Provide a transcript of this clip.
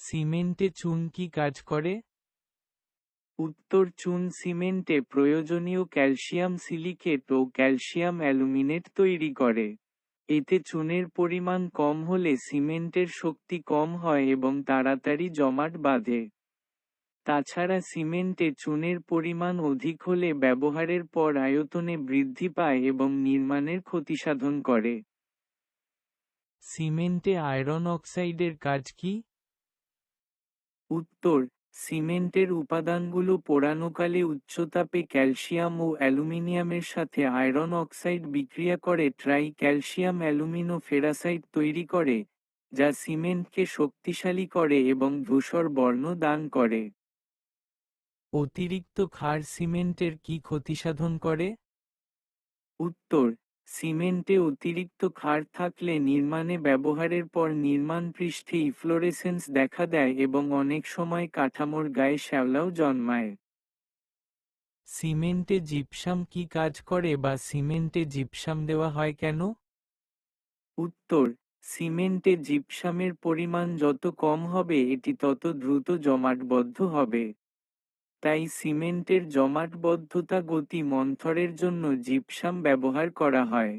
সিমেন্টে চুন কি কাজ করে? উত্তর, চুন সিমেন্টে প্রয়োজনীয় ক্যালসিয়াম সিলিকেট ও ক্যালসিয়াম অ্যালুমিনেট তৈরি করে। এতে চুনের পরিমাণ কম হলে সিমেন্টের শক্তি কম হয় এবং তাড়াতাড়ি জমাট বাঁধে। তাছাড়া সিমেন্টে চুনের পরিমাণ অধিক হলে ব্যবহারের পর আয়তনে বৃদ্ধি পায় এবং নির্মাণের ক্ষতিসাধন করে। সিমেন্টে আয়রন অক্সাইডের কাজ কি? উত্তর, সিমেন্টের উপাদানগুলো পোড়ানোকালে উচ্চতাপে ক্যালসিয়াম ও অ্যালুমিনিয়ামের সাথে আয়রন অক্সাইড বিক্রিয়া করে ট্রাই ক্যালসিয়াম অ্যালুমিনো ফেরাসাইড তৈরি করে, যা সিমেন্টকে শক্তিশালী করে এবং ধূসর বর্ণ দান করে। অতিরিক্ত ক্ষার সিমেন্টের কি ক্ষতিসাধন করে? উত্তর সিমেন্টে অতিরিক্ত ক্ষার থাকলে নির্মাণে ব্যবহারের পর নির্মাণ পৃষ্ঠে ইফ্লোরেসেন্স দেখা দেয় এবং অনেক সময় কাঠামোর গায়ে শ্যাওলাও জন্মায়। সিমেন্টে জিপসাম কি কাজ করে বা সিমেন্টে জিপসাম দেওয়া হয় কেন? উত্তর, সিমেন্টে জিপসামের পরিমাণ যত কম হবে, এটি তত দ্রুত জমাটবদ্ধ হবে। তাই সিমেন্টের জমাটবদ্ধতা গতি মন্থরের জন্য জিপসাম ব্যবহার করা হয়।